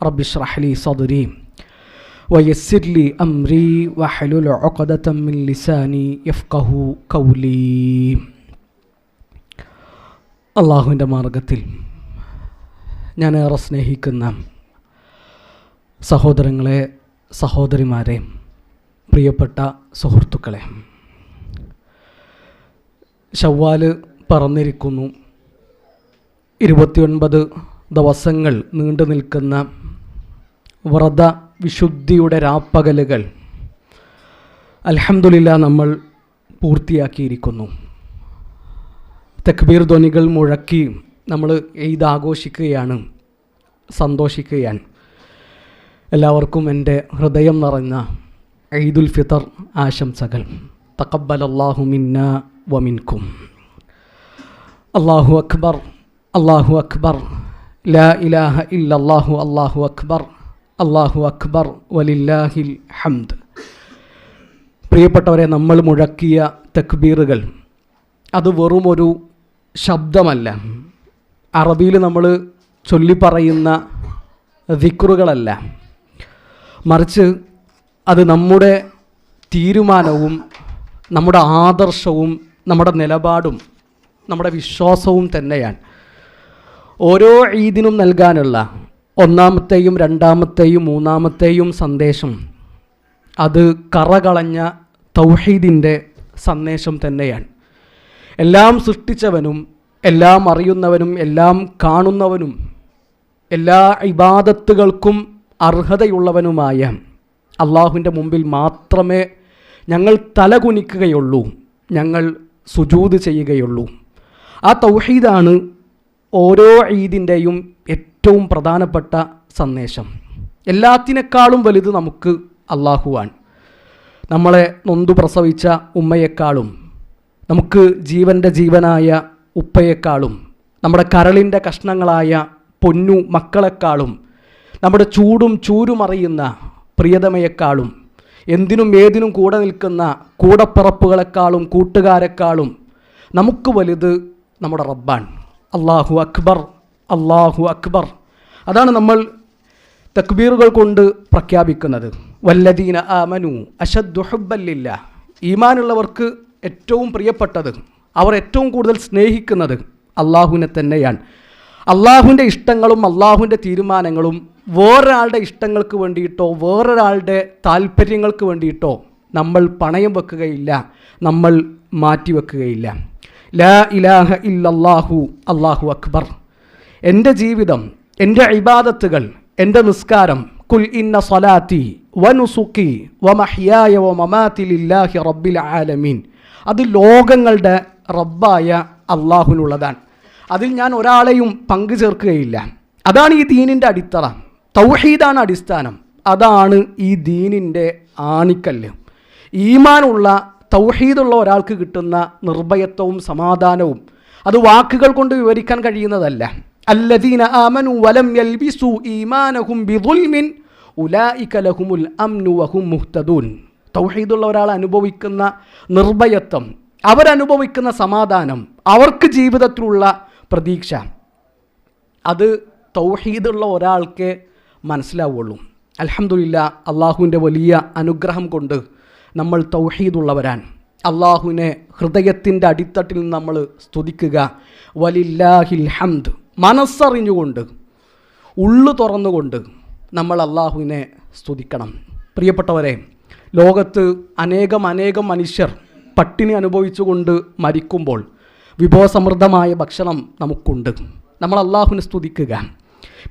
رب اشرح لي صدري ويسر لي أمري واحلل عقدة من لساني يفقه قولي അള്ളാഹുവിൻ്റെ മാർഗത്തിൽ ഞാൻ ഏറെ സ്നേഹിക്കുന്ന സഹോദരങ്ങളെ സഹോദരിമാരെ പ്രിയപ്പെട്ട സുഹൃത്തുക്കളെ ഷവ്വാല് പറന്നിരിക്കുന്നു ഇരുപത്തിയൊൻപത് ദിവസങ്ങൾ നീണ്ടു നിൽക്കുന്ന വ്രത വിശുദ്ധിയുടെ രാപ്പകലുകൾ. അലഹമില്ല നമ്മൾ പൂർത്തിയാക്കിയിരിക്കുന്നു. തക്ബീർ ധ്വനികൾ മുഴക്കി നമ്മൾ ഈദ് ആഘോഷിക്കുകയാണ് സന്തോഷിക്കുകയാണ്. എല്ലാവർക്കും എന്റെ ഹൃദയം നിറഞ്ഞ ഈദുൽ ഫിത്തർ ആശംസകൾ. തക്കബൽ അള്ളാഹു മിന്ന വമിൻകും അള്ളാഹു അക്ബർ അള്ളാഹു അക്ബർ. ലാ ഇലാഹ ഇല്ലല്ലാഹു അള്ളാഹു അക്ബർ. അള്ളാഹു അക്ബർ വലില്ലാഹിൽ ഹംദ്. പ്രിയപ്പെട്ടവരെ നമ്മൾ മുഴക്കിയ തക്ബീറുകൾ അത് വെറും ഒരു ശബ്ദമല്ല. അറബിയിൽ നമ്മൾ ചൊല്ലിപ്പറയുന്ന ദിക്റുകളല്ല. മറിച്ച് അത് നമ്മുടെ തീരുമാനവും നമ്മുടെ ആദർശവും നമ്മുടെ നിലപാടും നമ്മുടെ വിശ്വാസവും തന്നെയാണ്. ഓരോ ഈദിനും നൽകാനുള്ള ഒന്നാമത്തെയും രണ്ടാമത്തെയും മൂന്നാമത്തെയും സന്ദേശം. അത് കറകളഞ്ഞ തൗഹീദിന്റെ സന്ദേശം തന്നെയാണ്. എല്ലാം സൃഷ്ടിച്ചവനും എല്ലാം അറിയുന്നവനും എല്ലാം കാണുന്നവനും എല്ലാ ഇബാദത്തുകൾക്കും അർഹതയുള്ളവനുമായ അള്ളാഹുവിന്റെ മുമ്പിൽ മാത്രമേ ഞങ്ങൾ തലകുനിക്കുകയുള്ളൂ ഞങ്ങൾ സുജൂത് ചെയ്യുകയുള്ളൂ. ആ തൗഹീദാണ് ഓരോ ഈദിന്റെയും ഏറ്റവും പ്രധാനപ്പെട്ട സന്ദേശം. എല്ലാത്തിനേക്കാളും വലുത് നമുക്ക് അള്ളാഹുവാണ് നമ്മളെ നൊന്തു പ്രസവിച്ച ഉമ്മയെക്കാളും നമുക്ക് ജീവന്റെ ജീവനായ ഉപ്പയെക്കാളും നമ്മുടെ കരളിന്റെ കഷ്ണങ്ങളായ പൊന്നു മക്കളെക്കാളും നമ്മുടെ ചൂടും ചൂരുമറിയുന്ന പ്രിയതമയെക്കാളും എന്തിനും ഏതിനും കൂടെ നിൽക്കുന്ന കൂടപ്പിറപ്പുകളെക്കാളും കൂട്ടുകാരെക്കാളും നമുക്ക് വലുത് നമ്മുടെ റബ്ബാൻ അള്ളാഹു അക്ബർ അള്ളാഹു അക്ബർ. അതാണ് നമ്മൾ തക്ബീറുകൾ കൊണ്ട് പ്രഖ്യാപിക്കുന്നത്. വല്ലദീന ആമനു അഷദ്ദു ഹുബ്ബല്ലില്ല. ഈമാനുള്ളവർക്ക് ഏറ്റവും പ്രിയപ്പെട്ടത് അവർ ഏറ്റവും കൂടുതൽ സ്നേഹിക്കുന്നത് അള്ളാഹുവിനെ തന്നെയാണ്. അള്ളാഹുവിന്റെ ഇഷ്ടങ്ങളും അള്ളാഹുവിന്റെ തീരുമാനങ്ങളും വേറൊരാളുടെ ഇഷ്ടങ്ങൾക്ക് വേണ്ടിയിട്ടോ വേറൊരാളുടെ താല്പര്യങ്ങൾക്ക് വേണ്ടിയിട്ടോ നമ്മൾ പണയം വെക്കുകയില്ല നമ്മൾ മാറ്റിവെക്കുകയില്ല ലാ ഇലാഹ ഇല്ലല്ലാഹു അള്ളാഹു അക്ബർ. എന്റെ ജീവിതം എന്റെ ഇബാദത്തുകൾ എന്റെ നിസ്കാരം കുൽ ഇന്ന സ്വലാത്തി വനുസുക്കി വമഹ്യായ വ മമാതി ലില്ലാഹി റബ്ബിൽ ആലമീൻ. അത് ലോകങ്ങളുടെ റബ്ബായ അള്ളാഹുനുള്ളതാണ് അതിൽ ഞാൻ ഒരാളെയും പങ്കു ചേർക്കുകയില്ല അതാണ് ഈ ദീനിന്റെ അടിത്തറ. തൗഹീദാണ് അടിസ്ഥാനം. അതാണ് ഈ ദീനിന്റെ ആണിക്കല്ല്. ഈമാനുള്ള തൗഹീദുള്ള ഒരാൾക്ക് കിട്ടുന്ന നിർഭയത്വവും സമാധാനവും അത് വാക്കുകൾ കൊണ്ട് വിവരിക്കാൻ കഴിയുന്നതല്ല. അല്ലദീന ആമനു വലം യൽബിസു ഈമാനഹും ബിദുൽമിൻ ഉലായിക ലഹുമുൽ അംനു വഹും മുഹ്തദൂൻ. തൗഹീദുള്ള ഒരാൾ അനുഭവിക്കുന്ന നിർഭയത്വം അവരനുഭവിക്കുന്ന സമാധാനം അവർക്ക് ജീവിതത്തിലുള്ള പ്രതീക്ഷ അത് തൗഹീദുള്ള ഒരാൾക്ക് മനസ്സിലാവുള്ളൂ. അലഹമുല്ല അള്ളാഹുവിന്റെ വലിയ അനുഗ്രഹം കൊണ്ട് നമ്മൾ തൗഹീദുള്ളവരാണ് അള്ളാഹുവിനെ ഹൃദയത്തിന്റെ അടിത്തട്ടിൽ നമ്മൾ സ്തുതിക്കുക. വലില്ലാഹിൽ ഹംദ്. മനസ്സറിഞ്ഞുകൊണ്ട് ഉള്ളു തുറന്നുകൊണ്ട് നമ്മൾ അള്ളാഹുവിനെ സ്തുതിക്കണം. പ്രിയപ്പെട്ടവരെ ലോകത്ത് അനേകം അനേകം മനുഷ്യർ പട്ടിണി അനുഭവിച്ചുകൊണ്ട് മരിക്കുമ്പോൾ വിഭവസമൃദ്ധമായ ഭക്ഷണം നമുക്കുണ്ട്. നമ്മൾ അള്ളാഹുവിനെ സ്തുതിക്കുക.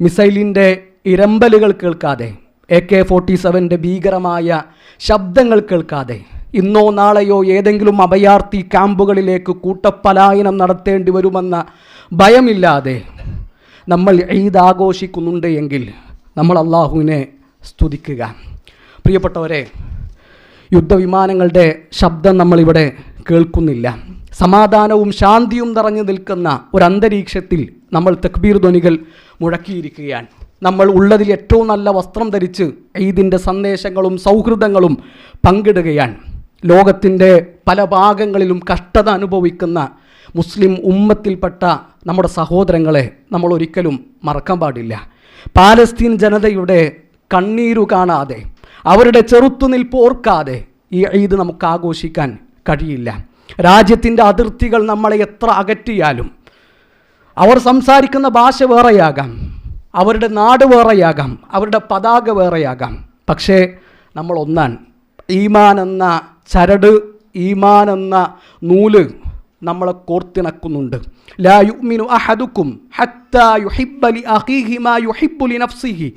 മിസൈലിന്റെ ഇരമ്പലുകൾ കേൾക്കാതെ എ കെ ഫോർട്ടി സെവന്റെ ഭീകരമായ ശബ്ദങ്ങൾ കേൾക്കാതെ ഇന്നോ നാളെയോ ഏതെങ്കിലും അഭയാർത്ഥി ക്യാമ്പുകളിലേക്ക് കൂട്ടപ്പലായനം നടത്തേണ്ടി വരുമെന്ന ഭയമില്ലാതെ നമ്മൾ ഈദ് ആഘോഷിക്കുന്നുണ്ട് എങ്കിൽ നമ്മൾ അള്ളാഹുവിനെ സ്തുതിക്കുക. പ്രിയപ്പെട്ടവരെ യുദ്ധവിമാനങ്ങളുടെ ശബ്ദം നമ്മളിവിടെ കേൾക്കുന്നില്ല. സമാധാനവും ശാന്തിയും നിറഞ്ഞു നിൽക്കുന്ന ഒരു അന്തരീക്ഷത്തിൽ നമ്മൾ തക്ബീർ ധ്വനികൾ മുഴക്കിയിരിക്കുകയാണ്. നമ്മൾ ഉള്ളതിൽ ഏറ്റവും നല്ല വസ്ത്രം ധരിച്ച് ഈദിന്റെ സന്ദേശങ്ങളും സൗഹൃദങ്ങളും പങ്കിടുകയാണ്. ലോകത്തിന്റെ പല ഭാഗങ്ങളിലും കഷ്ടത അനുഭവിക്കുന്ന മുസ്ലിം ഉമ്മത്തിൽപ്പെട്ട നമ്മുടെ സഹോദരങ്ങളെ നമ്മൾ ഒരിക്കലും മറക്കാൻ പാടില്ല. പാലസ്തീൻ ജനതയുടെ കണ്ണീരു കാണാതെ അവരുടെ ചെറുത്തുനിൽപ്പ് ഓർക്കാതെ ഈ ഈദ് നമുക്ക് ആഘോഷിക്കാൻ കഴിയില്ല. രാജ്യത്തിന്റെ അതിർത്തികൾ നമ്മളെ എത്ര അകറ്റിയാലും അവർ സംസാരിക്കുന്ന ഭാഷ വേറെയാകാം അവരുടെ നാട് വേറെയാകാം അവരുടെ പതാക വേറെയാകാം. പക്ഷേ നമ്മൾ ഒന്നാൻ ഈമാൻ എന്ന ചരട് ഈമാൻ എന്ന നൂൽ നമ്മളെ കോർത്തിണക്കുന്നുണ്ട്. ലാ യുമിനു അഹദുക്കും ഹത്താ യുഹിബ്ബ ലി അഖീഹി മാ നഫ്സിഹി.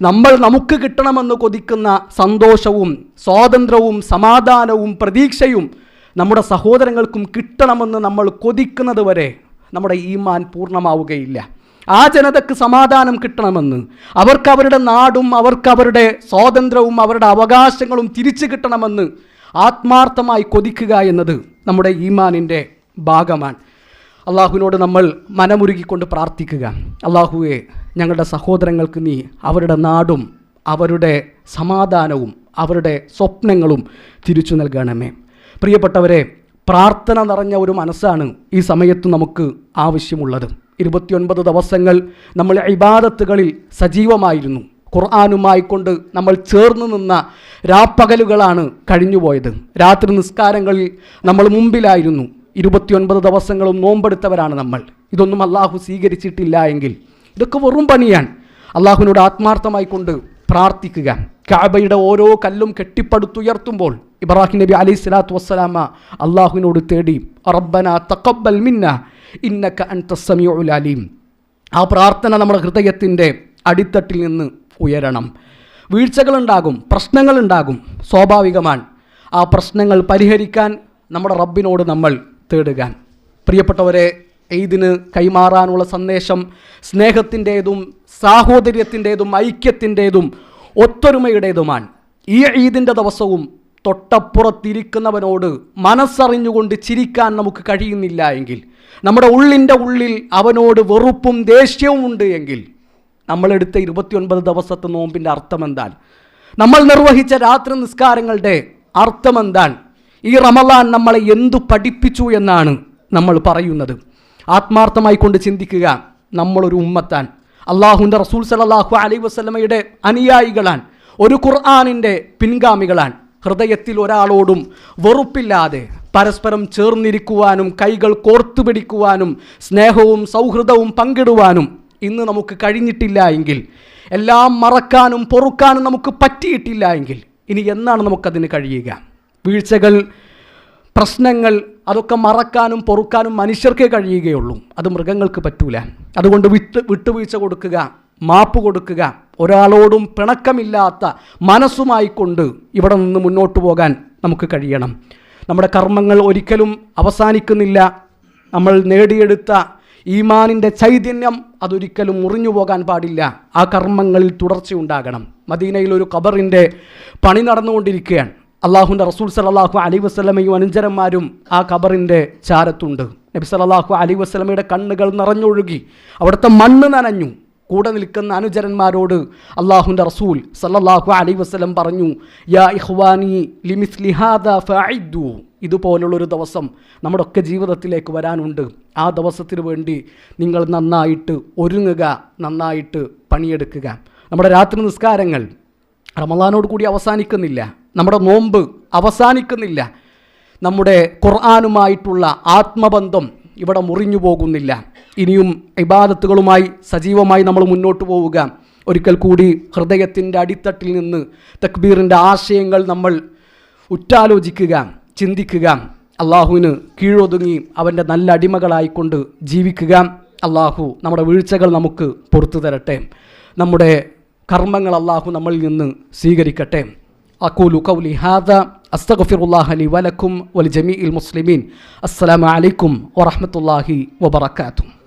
നമ്മൾ നമുക്ക് കിട്ടണമെന്ന് കൊതിക്കുന്ന സന്തോഷവും സ്വാതന്ത്ര്യവും സമാധാനവും പ്രതീക്ഷയും നമ്മുടെ സഹോദരങ്ങൾക്കും കിട്ടണമെന്ന് നമ്മൾ കൊതിക്കുന്നത് വരെ നമ്മുടെ ഈമാൻ പൂർണമാവുകയില്ല. ആ ജനതയ്ക്ക് സമാധാനം കിട്ടണമെന്ന്. അവർക്ക് അവരുടെ നാടും അവർക്ക് അവരുടെ സ്വാതന്ത്ര്യവും അവരുടെ അവകാശങ്ങളും തിരിച്ചു കിട്ടണമെന്ന് ആത്മാർത്ഥമായി കൊതിക്കുക എന്നത് നമ്മുടെ ഈമാനിന്റെ ഭാഗമാണ്. അള്ളാഹുവിനോട് നമ്മൾ മനമുരുകിക്കൊണ്ട് പ്രാർത്ഥിക്കുക. അള്ളാഹുവെ ഞങ്ങളുടെ സഹോദരങ്ങൾക്ക് നീ അവരുടെ നാടും അവരുടെ സമാധാനവും അവരുടെ സ്വപ്നങ്ങളും തിരിച്ചു നൽകണമേ. പ്രിയപ്പെട്ടവരെ പ്രാർത്ഥന നിറഞ്ഞ ഒരു മനസ്സാണ് ഈ സമയത്ത് നമുക്ക് ആവശ്യമുള്ളത്. ഇരുപത്തിയൊൻപത് ദിവസങ്ങൾ നമ്മൾ ഇബാദത്തുകളിൽ സജീവമായിരുന്നു. ഖുർആാനുമായി കൊണ്ട് നമ്മൾ ചേർന്ന് നിന്ന രാപ്പകലുകളാണ് കഴിഞ്ഞുപോയത്. രാത്രി നിസ്കാരങ്ങളിൽ നമ്മൾ മുമ്പിലായിരുന്നു. ഇരുപത്തിയൊൻപത് ദിവസങ്ങളും നോമ്പെടുത്തവരാണ് നമ്മൾ. ഇതൊന്നും അള്ളാഹു സ്വീകരിച്ചിട്ടില്ല എങ്കിൽ ഇതൊക്കെ വെറും പണിയാണ്. അള്ളാഹുവിനോട് ആത്മാർത്ഥമായി കൊണ്ട് പ്രാർത്ഥിക്കുക. കാബയുടെ ഓരോ കല്ലും കെട്ടിപ്പടുത്തുയർത്തുമ്പോൾ ഇബ്രാഹിം നബി അലൈഹി സ്വലാത്തു വസ്സലാമ അള്ളാഹുവിനോട് തേടി റബ്ബന തക്കബൽ മിന്ന ഇന്നക അൻത സമീഉൽ അലീം. ആ പ്രാർത്ഥന നമ്മുടെ ഹൃദയത്തിന്റെ അടിത്തട്ടിൽ നിന്ന് ഉയരണം. വീഴ്ചകളുണ്ടാകും പ്രശ്നങ്ങളുണ്ടാകും സ്വാഭാവികമാണ്. ആ പ്രശ്നങ്ങൾ പരിഹരിക്കാൻ നമ്മുടെ റബ്ബിനോട് നമ്മൾ തേടുക പ്രിയപ്പെട്ടവരെ ഈദിന് കൈമാറാനുള്ള സന്ദേശം സ്നേഹത്തിന്റേതും സാഹോദര്യത്തിന്റേതും ഐക്യത്തിന്റേതും ഒത്തൊരുമയുടേതുമാണ്. ഈ ഈദിന്റെ ദിവസവും തൊട്ടപ്പുറത്തിരിക്കുന്നവനോട് മനസ്സറിഞ്ഞുകൊണ്ട് ചിരിക്കാൻ നമുക്ക് കഴിയുന്നില്ല എങ്കിൽ നമ്മുടെ ഉള്ളിന്റെ ഉള്ളിൽ അവനോട് വെറുപ്പും ദേഷ്യവും ഉണ്ട് എങ്കിൽ നമ്മളെടുത്ത ഇരുപത്തിയൊൻപത് ദിവസത്തെ നോമ്പിന്റെ അർത്ഥം എന്താണ് നമ്മൾ നിർവഹിച്ച രാത്രി നിസ്കാരങ്ങളുടെ അർത്ഥം എന്താണ് ഈ റമലാൻ നമ്മളെ എന്തു പഠിപ്പിച്ചു എന്നാണ് നമ്മൾ പറയുന്നത്. ആത്മാർത്ഥമായി കൊണ്ട് ചിന്തിക്കുക നമ്മളൊരു ഉമ്മത്താൻ അള്ളാഹുന്റെ റസൂൽ സലാഹു അലൈ വസ്ലമയുടെ അനുയായികളാൻ ഒരു ഖുർആാനിന്റെ പിൻഗാമികളാൻ ഹൃദയത്തിൽ ഒരാളോടും വെറുപ്പില്ലാതെ പരസ്പരം ചേർന്നിരിക്കുവാനും കൈകൾ കോർത്തു പിടിക്കുവാനും സ്നേഹവും സൗഹൃദവും പങ്കിടുവാനും ഇന്ന് നമുക്ക് കഴിഞ്ഞിട്ടില്ല എങ്കിൽ എല്ലാം മറക്കാനും പൊറുക്കാനും നമുക്ക് പറ്റിയിട്ടില്ല എങ്കിൽ ഇനി എന്നാണ് നമുക്കതിന് കഴിയുക? വീഴ്ചകൾ പ്രശ്നങ്ങൾ അതൊക്കെ മറക്കാനും പൊറുക്കാനും മനുഷ്യർക്കേ കഴിയുകയുള്ളൂ. അത് മൃഗങ്ങൾക്ക് പറ്റൂല. അതുകൊണ്ട് വിട്ട് വിട്ടുവീഴ്ച കൊടുക്കുക മാപ്പ് കൊടുക്കുക ഒരാളോടും പിണക്കമില്ലാത്ത മനസ്സുമായി കൊണ്ട് ഇവിടെ നിന്ന് മുന്നോട്ട് പോകാൻ നമുക്ക് കഴിയണം. നമ്മുടെ കർമ്മങ്ങൾ ഒരിക്കലും അവസാനിക്കുന്നില്ല. നമ്മൾ നേടിയെടുത്ത ഈമാനിന്റെ ചൈതന്യം അതൊരിക്കലും മുറിഞ്ഞു പോകാൻ പാടില്ല. ആ കർമ്മങ്ങളിൽ തുടർച്ചയുണ്ടാകണം മദീനയിൽ ഒരു ഖബറിന്റെ പണി നടന്നുകൊണ്ടിരിക്കുകയാണ്. അള്ളാഹുന്റെ റസൂൽ സലാഹു അലി വസ്ലമയും അനുചരന്മാരും ആ ഖബറിന്റെ ചാരത്തുണ്ട്. നബി സലാഹു അലി വസ്ലമയുടെ കണ്ണുകൾ നിറഞ്ഞൊഴുകി അവിടുത്തെ മണ്ണ് നനഞ്ഞു. കൂടെ നിൽക്കുന്ന അനുചരന്മാരോട് അള്ളാഹുന്റെ റസൂൽ സല്ലല്ലാഹു അലൈ വസ്ലം പറഞ്ഞു യാ ഇഹ്വാനി ലിമിസ് ലിഹാദ ഫഅഇദ്ദു. ഇതുപോലുള്ളൊരു ദിവസം നമ്മുടെ ഒക്കെ ജീവിതത്തിലേക്ക് വരാനുണ്ട്. ആ ദിവസത്തിന് വേണ്ടി നിങ്ങൾ നന്നായിട്ട് ഒരുങ്ങുക നന്നായിട്ട് പണിയെടുക്കുക. നമ്മുടെ രാത്രി നിസ്കാരങ്ങൾ റമദാനോട് കൂടി അവസാനിക്കുന്നില്ല. നമ്മുടെ നോമ്പ് അവസാനിക്കുന്നില്ല. നമ്മുടെ ഖുർആാനുമായിട്ടുള്ള ആത്മബന്ധം ഇവിടെ മുറിഞ്ഞു പോകുന്നില്ല. ഇനിയും ഇബാദത്തുകളുമായി സജീവമായി നമ്മൾ മുന്നോട്ട് പോവുക. ഒരിക്കൽ കൂടി ഹൃദയത്തിന്റെ അടിത്തട്ടിൽ നിന്ന് തക്ബീറിന്റെ ആശയങ്ങൾ നമ്മൾ ഉറ്റാലോചിക്കുക ചിന്തിക്കുക. അള്ളാഹുവിന് കീഴൊതുങ്ങി അവന്റെ നല്ല അടിമകളായിക്കൊണ്ട് ജീവിക്കുക. അള്ളാഹു നമ്മുടെ വീഴ്ചകൾ നമുക്ക് പുറത്തു തരട്ടെ. നമ്മുടെ കർമ്മങ്ങൾ അള്ളാഹു നമ്മളിൽ നിന്ന് സ്വീകരിക്കട്ടെ. അക്കൂലു കൗലി ഹാദ അസ്തഗഫിറുല്ലാഹ് വലക്കും വലി ജമീഇൽ മുസ്ലിമീൻ. അസ്സലാമലൈക്കും വറഹമത്തല്ലാഹി വബറകാതുഹു.